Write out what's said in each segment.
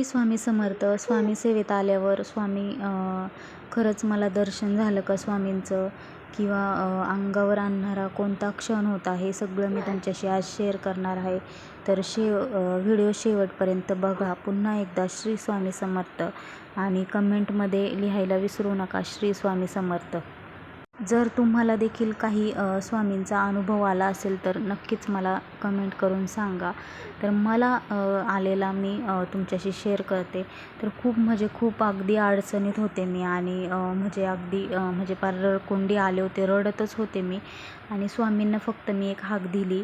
श्री स्वामी समर्थ स्वामी सेवेत आल्यावर स्वामी खरंच मला दर्शन झालं का स्वामींचं? किंवा अंगावर आणणारा कोणता क्षण होता? हे सगळं मी त्यांच्याशी आज शेअर करणार आहे. तर शे व्हिडिओ शेवटपर्यंत बघा. पुन्हा एकदा श्री स्वामी समर्थ. आणि कमेंटमध्ये लिहायला विसरू नका. श्री स्वामी समर्थ. जर तुम्हाला देखील काही स्वामींचा अनुभव आला असेल तर नक्कीच मला कमेंट करून सांगा. तर मला आलेला मी तुमच्याशी शेअर करते. तर खूप म्हणजे खूप अगदी अडचणीत होते मी आणि म्हणजे अगदी म्हणजे पार रडकुंडी आले होते रडतच होते मी आणि स्वामींना फक्त मी एक हाक दिली.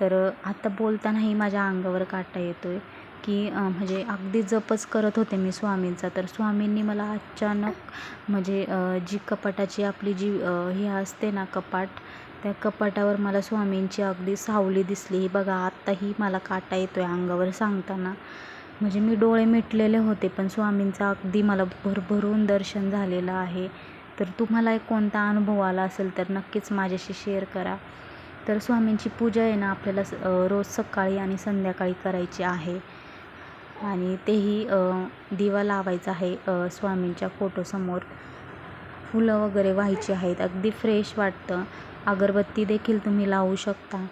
तर आता बोलतानाही माझ्या अंगावर काटा येतो आहे की म्हणजे अगदी जपच करत होते मी स्वामींचा. तर स्वामींनी मला अचानक म्हणजे जी कपाटाची आपली जी ही असते ना कपाट त्या कपाटावर मला स्वामींची अगदी सावली दिसली. ही बघा आत्ताही मला काटा येतो आहे अंगावर सांगताना. म्हणजे मी डोळे मिटलेले होते पण स्वामींचं अगदी मला भरभरून दर्शन झालेलं आहे. तर तुम्हाला एक कोणता अनुभव आला असेल तर नक्कीच माझ्याशी शेअर करा. तर स्वामींची पूजा आहे ना आपल्याला रोज सकाळी आणि संध्याकाळी करायची आहे. आणि तेही दिवा लावायचा आहे स्वामींच्या फोटोसमोर. फुलं वगैरे व्हायची आहेत अगदी फ्रेश वाटतं. अगरबत्ती देखील तुम्ही लावू शकता.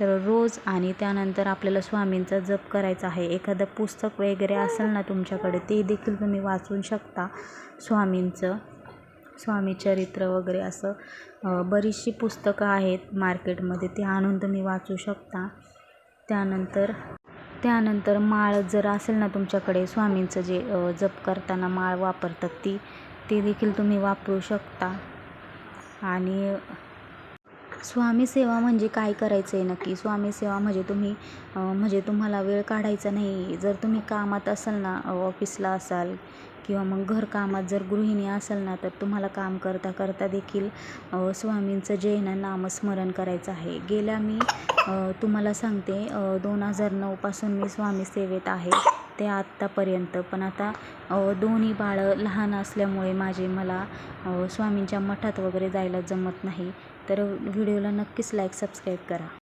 तर रोज आणि त्यानंतर आपल्याला स्वामींचा जप करायचा आहे. एखादं पुस्तक वगैरे असेल ना तुमच्याकडे ते देखील तुम्ही वाचू शकता. स्वामींचं स्वामी चरित्र वगैरे असं बरीचशी पुस्तकं आहेत मार्केटमध्ये ती आणून तुम्ही वाचू शकता. त्यानंतर त्यानंतर माळ जर असेल ना तुमच्याकडे स्वामींचं जे जप करताना माळ वापरतात ती ते देखील तुम्ही वापरू शकता. आणि स्वामी सेवा म्हणजे काय करायचं आहे नक्की? स्वामी सेवा म्हणजे तुम्ही म्हणजे तुम्हाला वेळ काढायचा नाही. जर तुम्ही कामात असाल ना ऑफिसला असाल किंवा मग घरकामात जर गृहिणी असाल ना तर तुम्हाला काम करता करता देखील स्वामींचं जे ना नामस्मरण करायचं आहे. गेल्या मी तुम्हाला सांगते दोन हजार नऊपासून मी स्वामी सेवेत आहे. ते आत्तापर्यंत. पण आता दोन्ही बाळं लहान असल्यामुळे माझे मला स्वामींच्या मठात वगैरे जायला जमत नाही. तर व्हिडिओला नक्कीच लाईक सबस्क्राईब करा.